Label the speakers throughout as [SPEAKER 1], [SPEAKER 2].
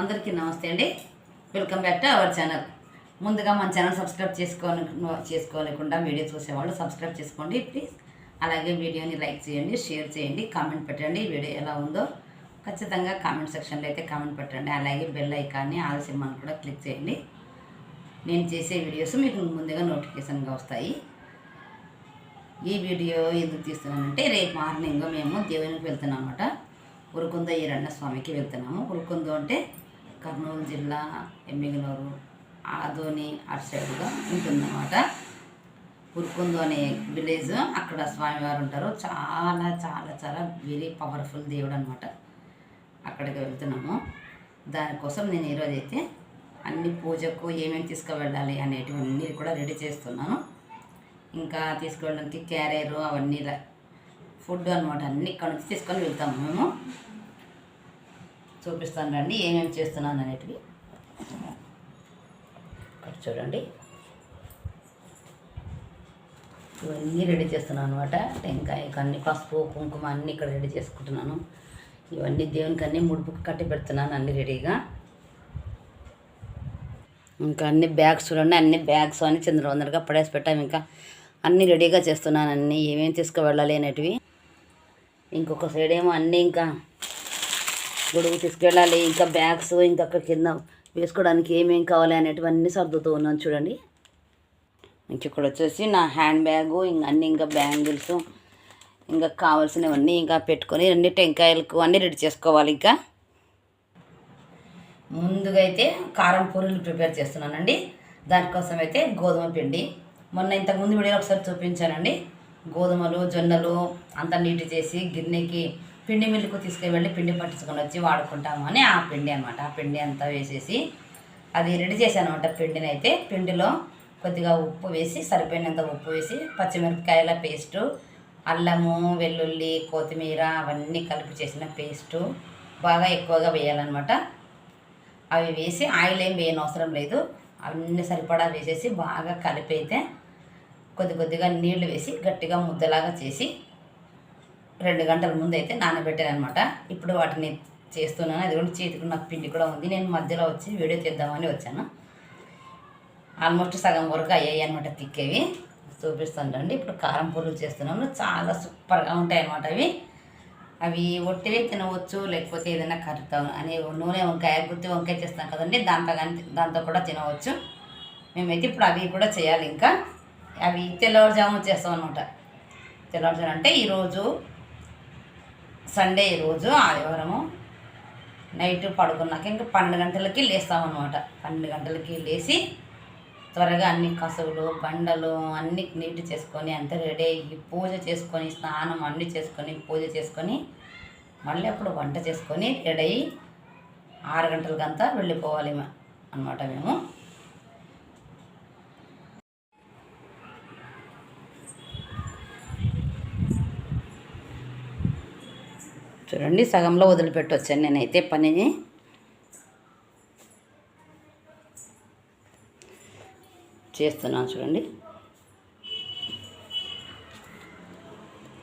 [SPEAKER 1] అందరికీ నమస్తే అండి. Welcome back to our channel ముందుగా మన ఛానల్ సబ్స్క్రైబ్ చేసుకోని చేసుకోలేకుండా వీడియో చూసేవాళ్ళు సబ్స్క్రైబ్ చేసుకోండి ప్లీజ్ అలాగే వీడియోని లైక్ చేయండి షేర్ చేయండి కామెంట్ పెట్టండి. ఈ వీడియో ఎలా ఉందో ఖచ్చితంగా కామెంట్ సెక్షన్లో అయితే కామెంట్ పెట్టండి. అలాగే బెల్ ఐకాన్ని ఆల్ సింహాన్ని కూడా క్లిక్ చేయండి. నేను చేసే వీడియోస్ మీకు ముందుగా నోటిఫికేషన్గా వస్తాయి. ఈ వీడియో ఎందుకు తీస్తున్నానంటే రేపు మార్నింగ్ మేము దేవునికి వెళ్తున్నాం అనమాట ఉరుకుంద ఈరಣ್ణ స్వామికి వెళ్తున్నాము. ఉరుకుంద అంటే కర్నూలు జిల్లా ఎమ్మిగనూరు ఆదోని అటు సైడ్గా ఉంటుందన్నమాట. ఉరుకుందు అనే విలేజ్ అక్కడ స్వామివారు ఉంటారు. చాలా చాలా చాలా వెరీ పవర్ఫుల్ దేవుడు అనమాట అక్కడికి వెళ్తున్నాము. దానికోసం నేను ఈరోజు అయితే అన్ని పూజకు ఏమేమి తీసుకువెళ్ళాలి అనేటివన్నీ కూడా రెడీ చేస్తున్నాను. ఇంకా తీసుకువెళ్ళడానికి క్యారియర్ అవన్నీ ఫుడ్ అనమాట అన్ని ఇక్కడ నుంచి తీసుకొని వెళ్తాము మేము. చూపిస్తాను రండి ఏమేమి చేస్తున్నాను అనేటివి. చూడండి. ఇవన్నీ రెడీ చేస్తున్నాను అనమాట టెంకాయ అన్ని పసుపు కుంకుమ అన్నీ ఇక్కడ రెడీ చేసుకుంటున్నాను. ఇవన్నీ దేవునికి అన్నీ ముడుపుకు కట్టి పెడుతున్నాను అన్నీ రెడీగా. ఇంకా అన్ని బ్యాగ్స్ చూడండి అన్ని బ్యాగ్స్ అన్ని చంద్రవందరగా పడేసి పెట్టాము ఇంకా అన్నీ రెడీగా చేస్తున్నాను అన్నీ. ఏమేమి తీసుకువెళ్ళాలి అనేటివి. ఇంకొక సైడ్ ఏమో అన్నీ ఇంకా గొడుగు తీసుకెళ్ళాలి ఇంకా బ్యాగ్స్ ఇంకా అక్కడ కింద వేసుకోవడానికి ఏమేమి కావాలి అనేటివన్నీ సర్దుతూ ఉన్నాను చూడండి. ఇంక ఇక్కడ వచ్చేసి నా హ్యాండ్ బ్యాగు ఇంకా అన్ని ఇంకా బ్యాంగిల్స్ ఇంకా కావాల్సినవన్నీ ఇంకా పెట్టుకొని అన్ని టెంకాయలకు అన్నీ రెడీ చేసుకోవాలి ఇంకా. ముందుగా అయితే కారం పూరీలు ప్రిపేర్ చేస్తున్నానండి. దానికోసం అయితే గోధుమ పిండి. మొన్న ఇంతకుముందు వీడియో ఒకసారి చూపించానండి. గోధుమలు జొన్నలు అంతా నీటి చేసి గిన్నెకి పిండి మిల్లుకు తీసుకువెళ్ళి పిండి పట్టించుకొని వచ్చి వాడుకుంటాము అని ఆ పిండి అనమాట ఆ పిండి అంతా వేసేసి అది రెడీ చేశాను అనమాట పిండిని అయితే. పిండిలో కొద్దిగా ఉప్పు వేసి సరిపోయినంత ఉప్పు వేసి పచ్చిమిరపకాయల పేస్టు అల్లము వెల్లుల్లి కొత్తిమీర అవన్నీ కలిపి చేసిన పేస్టు బాగా ఎక్కువగా వేయాలన్నమాట. అవి వేసి ఆయిల్ ఏం వేయని అవసరం లేదు. అన్నీ సరిపడా వేసేసి బాగా కలిపి అయితే కొద్ది కొద్దిగా నీళ్ళు వేసి గట్టిగా ముద్దలాగా చేసి రెండు గంటల ముందు అయితే నానబెట్టాను అనమాట ఇప్పుడు వాటిని చేస్తున్నాను. అది కూడా చేతికి నాకు పిండి కూడా ఉంది. నేను మధ్యలో వచ్చి వీడియో తీద్దామని వచ్చాను. ఆల్మోస్ట్ సగం వరకు అయ్యాయి అనమాట తిక్కేవి. చూపిస్తాను ఇప్పుడు కారం పూలు చేస్తున్నాను. చాలా సూపర్గా ఉంటాయి అనమాట అవి. అవి ఒట్టివి తినవచ్చు లేకపోతే ఏదైనా కరుతాం అని నూనె వంకాయ గుత్తి వంకాయ చేస్తాం కదండి. దాంతో కానీ దాంతో కూడా తినవచ్చు. మేమైతే ఇప్పుడు అవి కూడా చేయాలి ఇంకా. అవి తెల్లవారుజాము చేస్తాం అనమాట తెల్లవారుజాము అంటే ఈరోజు సండే రోజు ఆదివారము నైట్ పడుకున్నాక ఇంకా పన్నెండు గంటలకి లేస్తామన్నమాట. పన్నెండు గంటలకి లేచి త్వరగా అన్ని కసువులు బండలు అన్ని నీట్ చేసుకొని అంతా రెడీ అయ్యి పూజ చేసుకొని స్నానం అన్నీ చేసుకొని పూజ చేసుకొని మళ్ళీ అప్పుడు వంట చేసుకొని రెడీ అయ్యి ఆరు గంటలకంతా వెళ్ళిపోవాలి అనమాట మేము. చూడండి సగంలో వదిలిపెట్టొచ్చాను నేనైతే పనిని. చేస్తున్నాను చూడండి.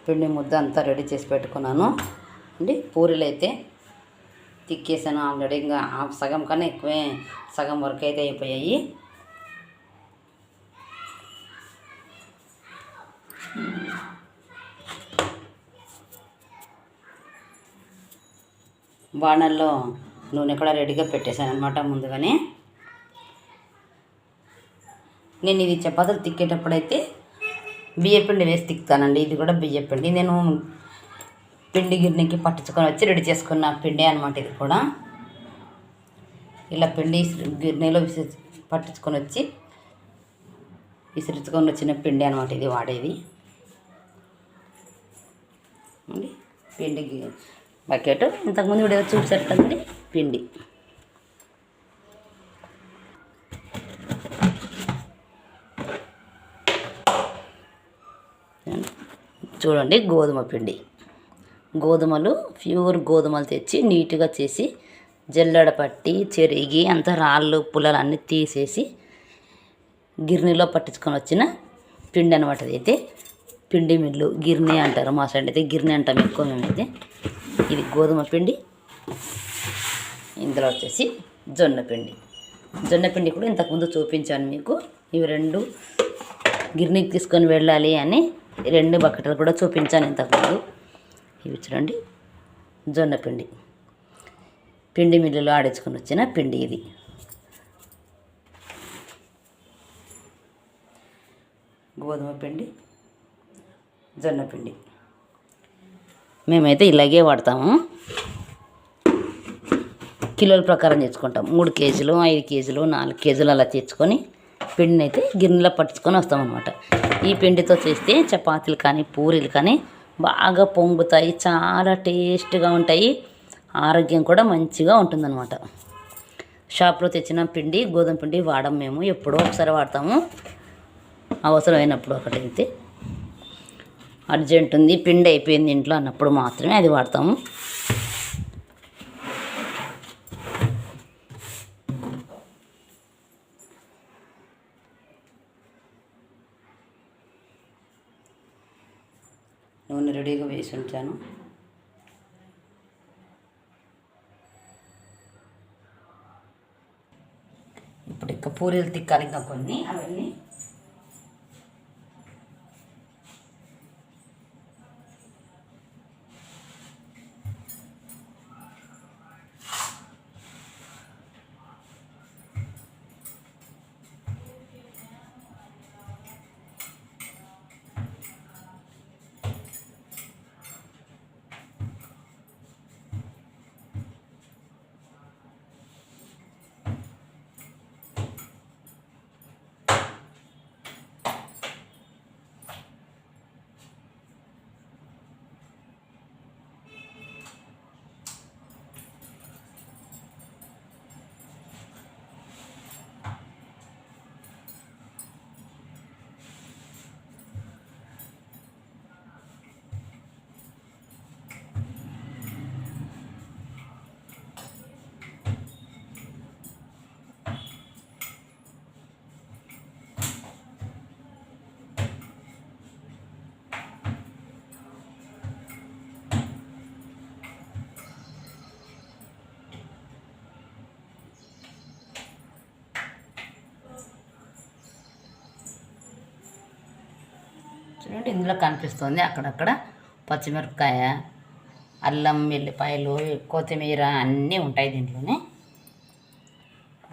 [SPEAKER 1] పిండి ముద్ద అంతా రెడీ చేసి పెట్టుకున్నాను. అండి పూరీలు అయితే తిక్కేసాను ఆల్రెడీ ఇంకా సగం కన్నా ఎక్కువే సగం వరకు అయితే అయిపోయాయి. బాణల్లో నూనె కూడా రెడీగా పెట్టేశాను అనమాట ముందుగానే. నేను ఇది చపాతీలు తిక్కేటప్పుడైతే బియ్యపిండి వేసి తిక్కుతానండి. ఇది కూడా బియ్యపిండి నేను పిండి గిన్నెకి పట్టించుకొని వచ్చి రెడీ చేసుకున్న పిండి అనమాట ఇది కూడా. ఇలా పిండి గిన్నెలో విసి పట్టించుకొని వచ్చి విసిరించుకొని వచ్చిన పిండి అనమాట ఇది వాడేది. పిండి బకెట్. ఇంతకుముందు వీడియో చూసారు పిండి. చూడండి గోధుమ పిండి. గోధుమలు ప్యూర్ గోధుమలు తెచ్చి నీట్గా చేసి జల్లెడ పట్టి చెరిగి అంత రాళ్ళు పుల్లలు అన్నీ తీసేసి గిర్నీలో పట్టించుకొని వచ్చిన పిండి అనమాట అయితే. పిండి మిల్లు గిర్నీ అంటారు మా సైడ్ అయితే. గిర్నీ అంటాం ఎక్కువ మేమైతే. ఇది గోధుమ పిండి. ఇందులో వచ్చేసి జొన్న పిండి. జొన్న పిండి కూడా ఇంతకుముందు చూపించాను మీకు. ఇవి రెండు గిర్నీకి తీసుకొని వెళ్ళాలి అని రెండు బకెట్లు కూడా చూపించాను ఇంతకుముందు ఇవి చూడండి జొన్న పిండి. పిండి మిల్లులో ఆడించుకొని వచ్చిన పిండి ఇది. గోధుమ పిండి జొన్న పిండి. మేమైతే ఇలాగే వాడతాము. కిలోల ప్రకారం తెచ్చుకుంటాం. మూడు కేజీలు ఐదు కేజీలు నాలుగు కేజీలు అలా తెచ్చుకొని పిండిని అయితే గిన్నెలో పట్టుకొని వస్తామన్నమాట. ఈ పిండితో చేస్తే చపాతీలు కానీ పూరీలు కానీ బాగా పొంగుతాయి. చాలా టేస్ట్గా ఉంటాయి. ఆరోగ్యం కూడా మంచిగా ఉంటుందన్నమాట. షాప్లో తెచ్చిన పిండి గోధుమ పిండి వాడం మేము. ఎప్పుడో ఒకసారి వాడతాము. అవసరమైనప్పుడు ఒకటైతే అర్జెంట్ ఉంది పిండి అయిపోయింది ఇంట్లో అన్నప్పుడు మాత్రమే అది వాడతాము. నూనె రెడీగా వేసి ఉంచాను. ఇప్పుడు ఇక పూరీలు తిక్కాలి ఇంకా కొన్ని. అవన్నీ చూడండి ఇందులో కనిపిస్తుంది. అక్కడక్కడ పచ్చిమిరపకాయ అల్లం వెల్లిపాయలు కొత్తిమీర అన్నీ ఉంటాయి దీంట్లోనే.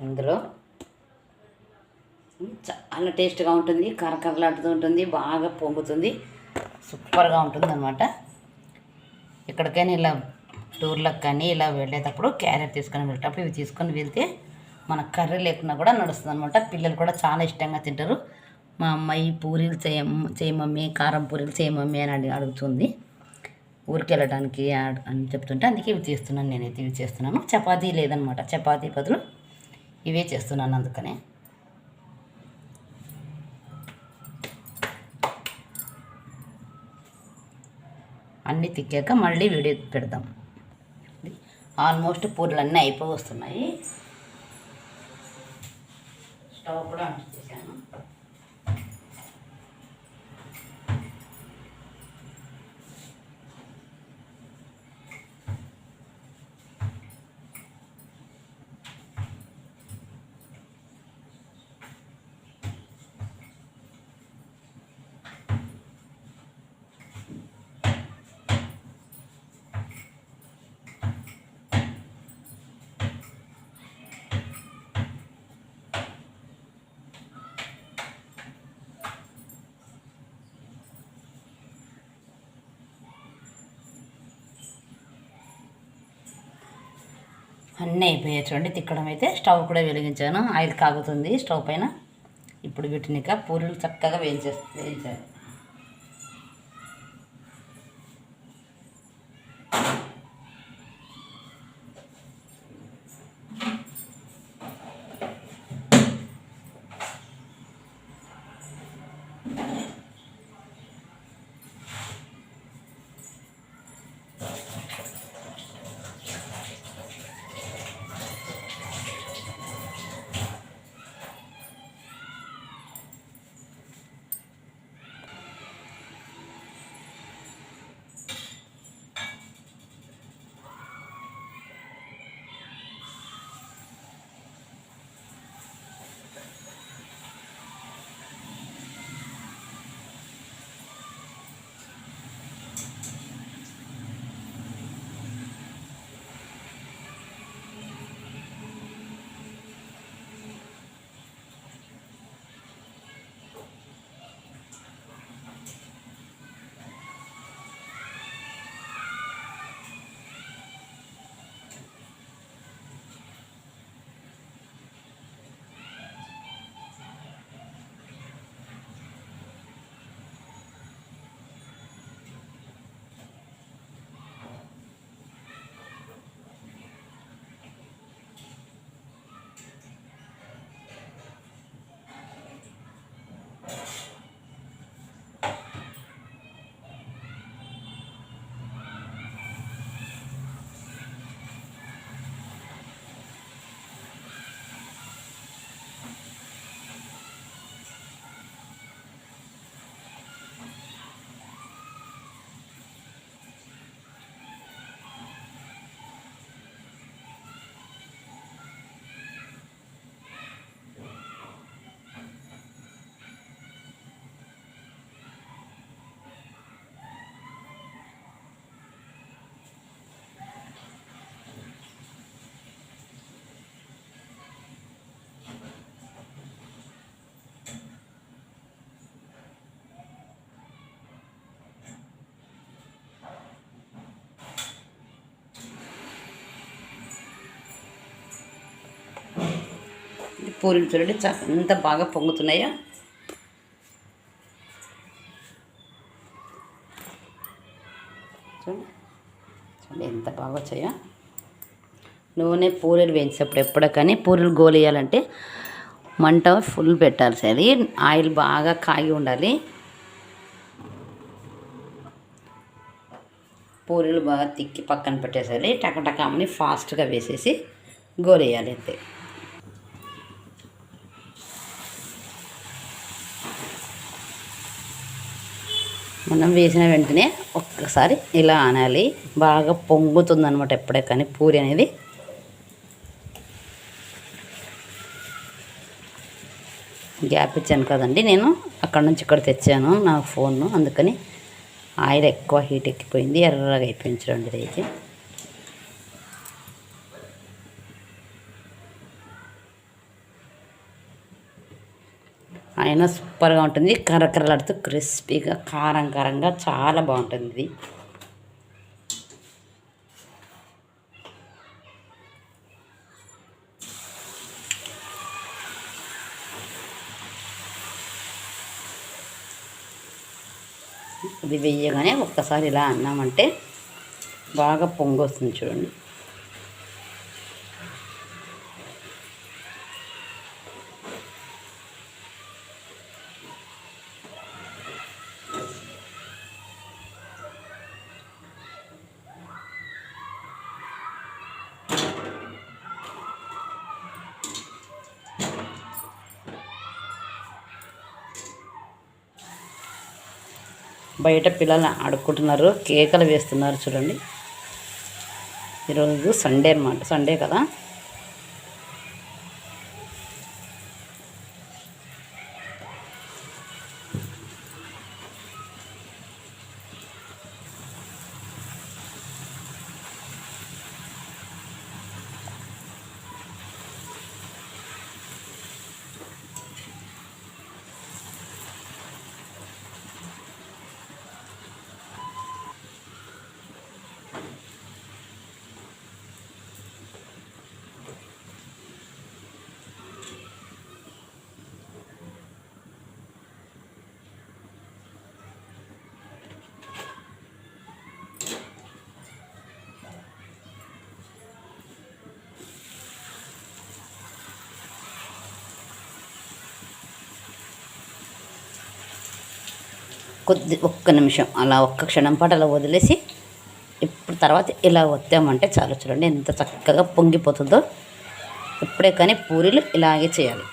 [SPEAKER 1] అందులో చాలా టేస్ట్గా ఉంటుంది. కరకరలాడుతూ ఉంటుంది. బాగా పొంగుతుంది. సూపర్గా ఉంటుంది అనమాట ఎక్కడికైనా ఇలా టూర్లకు కానీ ఇలా వెళ్ళేటప్పుడు క్యారెట్ తీసుకొని వెళ్ళేటప్పుడు ఇవి తీసుకొని వెళ్తే మన కర్రీ లేకున్నా కూడా నడుస్తుంది అనమాట పిల్లలు కూడా చాలా ఇష్టంగా తింటారు. మా అమ్మాయి పూరీలు చేయ చేయమమ్మీ కారం పూరీలు చేయమమ్మీ అని అడిగి అడుగుతుంది. ఊరికి వెళ్ళడానికి అని చెప్తుంటే అందుకే ఇవి చేస్తున్నాను నేనైతే ఇవి చేస్తున్నాను. చపాతీ లేదనమాట. చపాతీ బదులు ఇవే చేస్తున్నాను అందుకనే. అన్నీ తిక్కాక మళ్ళీ వీడియో పెడదాం. ఆల్మోస్ట్ పూరీలు అన్నీ అయిపోయి వస్తున్నాయి. స్టవ్ కూడా ఆన్ చేశాను. అన్నీ అయిపోయాయి చూడండి. తిక్కడం అయితే స్టవ్ కూడా వెలిగించాను. ఆయిల్ కాగుతుంది. స్టవ్ పైన ఇప్పుడు వీటిని ఇక పూరీలు చక్కగా వేయించే వేయించాను. పూరీలు చూడండి చ- ఎంత బాగా పొంగుతున్నాయో. చూడండి చూడండి ఎంత బాగా వచ్చాయో. నూనె పూరీలు వేయించేటప్పుడు ఎప్పుడో కానీ పూరీలు గోలేయాలంటే మంట ఫుల్ పెట్టాలి సరే ఆయిల్ బాగా కాగి ఉండాలి. పూరీలు బాగా తిక్కి పక్కన పెట్టేసరి టకటకామని ఫాస్ట్గా వేసేసి గోలేయాలి అంతే. మనం వేసిన వెంటనే ఒక్కసారి ఇలా అనాలి బాగా పొంగుతుంది అనమాట ఎప్పుడే కానీ పూరి అనేది. గ్యాప్ ఇచ్చాను కదండి నేను. అక్కడ నుంచి ఇక్కడ తెచ్చాను నా ఫోన్ను. అందుకని ఆయిల్ ఎక్కువ హీట్ ఎక్కిపోయింది ఎర్రగా అయిపోయింది అయితే. అయినా సూపర్గా ఉంటుంది. కరకరలాడుతూ క్రిస్పీగా కారం కారంగా చాలా బాగుంటుంది ఇది. ఇది ఒక్కసారి ఇలా అన్నామంటే బాగా పొంగు వస్తుంది చూడండి. బయట పిల్లలు ఆడుకుంటున్నారు కేకలు వేస్తున్నారు చూడండి. ఈరోజు సండే అన్నమాట సండే కదా? కొద్ది ఒక్క నిమిషం అలా ఒక్క క్షణం పాటు అలా వదిలేసి ఇప్పుడు తర్వాత ఇలా వత్తామంటే చాలు చూడండి ఎంత చక్కగా పొంగిపోతుందో. ఇప్పుడే కానీ పూరీలు ఇలాగే చేయాలి.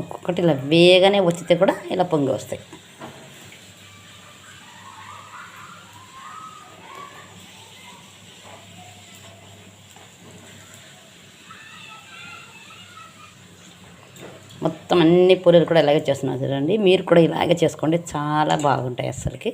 [SPEAKER 1] ఒక్కొక్కటి ఇలా వేగనే వచ్చితే కూడా ఇలా పొంగి వస్తాయి. మొత్తం అన్ని పూరీలు కూడా ఇలాగే చేస్తున్నారు చూడండి. మీరు కూడా ఇలాగే చేసుకోండి. చాలా బాగుంటాయి అసలుకి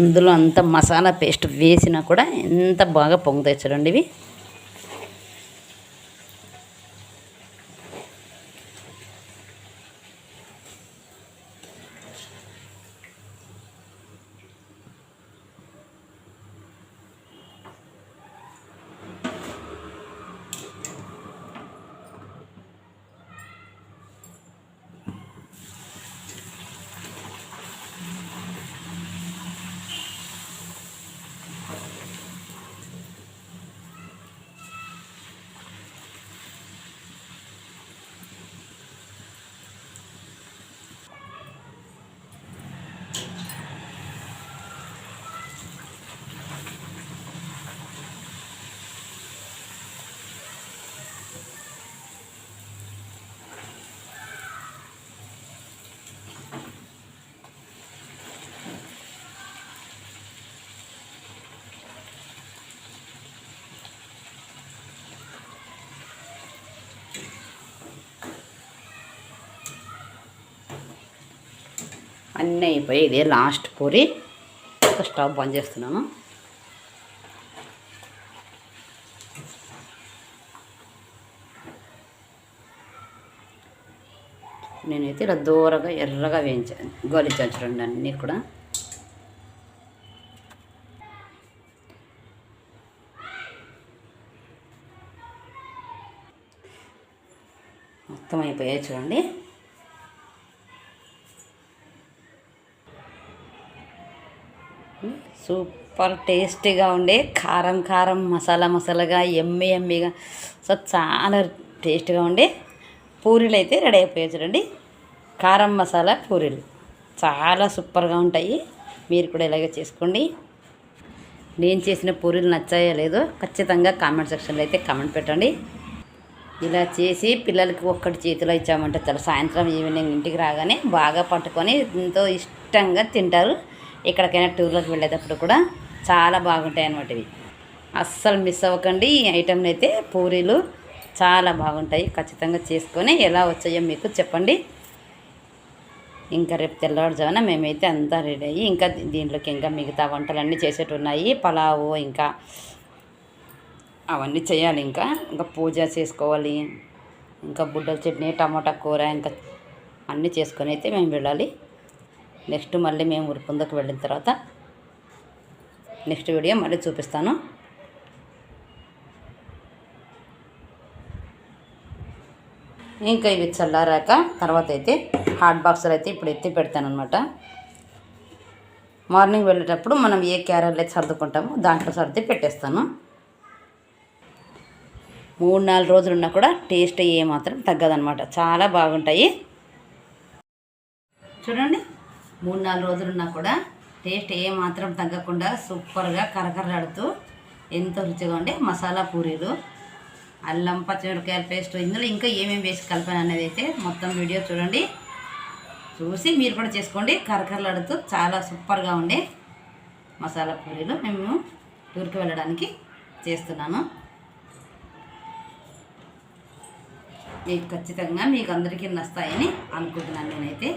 [SPEAKER 1] అందులో అంత మసాలా పేస్ట్ వేసినా కూడా ఎంత బాగా పొంగుతాయి చూడండి ఇవి. అన్నీ అయిపోయి ఇదే లాస్ట్ పూరి. ఒక స్టవ్ బంద్ చేస్తున్నాను. నేనైతే ఇలా దూరగా ఎర్రగా వేయించాను గోలించాను చూడండి అన్నీ కూడా. మొత్తం అయిపోయాయి చూడండి. సూపర్ టేస్టీగా ఉండే కారం కారం మసాలా మసాలాగా ఎమ్మి ఎమ్మిగా సో చాలా టేస్ట్గా ఉండే పూరీలు అయితే రెడీ అయిపోయాయి చూడండి. కారం మసాలా పూరీలు చాలా సూపర్గా ఉంటాయి. మీరు కూడా ఇలాగే చేసుకోండి. నేను చేసిన పూరీలు నచ్చాయో లేదో ఖచ్చితంగా కామెంట్ సెక్షన్లో అయితే కామెంట్ పెట్టండి. ఇలా చేసి పిల్లలకి ఒక్కటి చేతిలో ఇచ్చామంటే చాలా. సాయంత్రం ఈవినింగ్ ఇంటికి రాగానే బాగా పట్టుకొని ఎంతో ఇష్టంగా తింటారు. ఎక్కడికైనా టూర్లకు వెళ్ళేటప్పుడు కూడా చాలా బాగుంటాయి అన్నమాట ఇవి. అస్సలు మిస్ అవ్వకండి. ఈ ఐటెంలు అయితే పూరీలు చాలా బాగుంటాయి. ఖచ్చితంగా చేసుకొని ఎలా వచ్చాయో మీకు చెప్పండి. ఇంకా రేపు తెల్లవారుజామున మేమైతే అంతా రెడీ అయ్యి ఇంకా దీంట్లోకి ఇంకా మిగతా వంటలన్నీ చేసేటు ఉన్నాయి పలావు ఇంకా అవన్నీ చేయాలి ఇంకా. ఇంకా పూజ చేసుకోవాలి. ఇంకా బుడ్డల చట్నీ టమాటా కూర ఇంకా అన్నీ చేసుకొని అయితే మేము వెళ్ళాలి. నెక్స్ట్ మళ్ళీ మేము ఉరుకుందకు వెళ్ళిన తర్వాత నెక్స్ట్ వీడియో మళ్ళీ చూపిస్తాను. ఇంకా ఇవి చల్లారాక తర్వాత అయితే హాట్ బాక్సులు అయితే ఇప్పుడు ఎత్తి పెడతాను అనమాట మార్నింగ్ వెళ్ళేటప్పుడు మనం ఏ క్యారెట్లు అయితే సర్దుకుంటామో దాంట్లో సర్ది పెట్టేస్తాను. మూడు నాలుగు రోజులు ఉన్నా కూడా టేస్ట్ ఏమాత్రం తగ్గదనమాట చాలా బాగుంటాయి. చూడండి. మూడు నాలుగు రోజులున్నా కూడా టేస్ట్ ఏమాత్రం తగ్గకుండా సూపర్గా కరకరలాడుతూ ఎంతో రుచిగా ఉండే మసాలా పూరీలు అల్లం పచ్చిమిరపకాయల పేస్ట్ ఇందులో ఇంకా ఏమేమి వేసి కలిపాను అనేది అయితే మొత్తం వీడియో చూడండి. చూసి మీరు కూడా చేసుకోండి. కరకరలాడుతూ చాలా సూపర్గా ఉండే మసాలా పూరీలు మేము టూర్కి వెళ్ళడానికి చేస్తున్నాను. మీకు ఖచ్చితంగా మీకు అందరికీ నస్తాయని అనుకుంటున్నాను నేనైతే.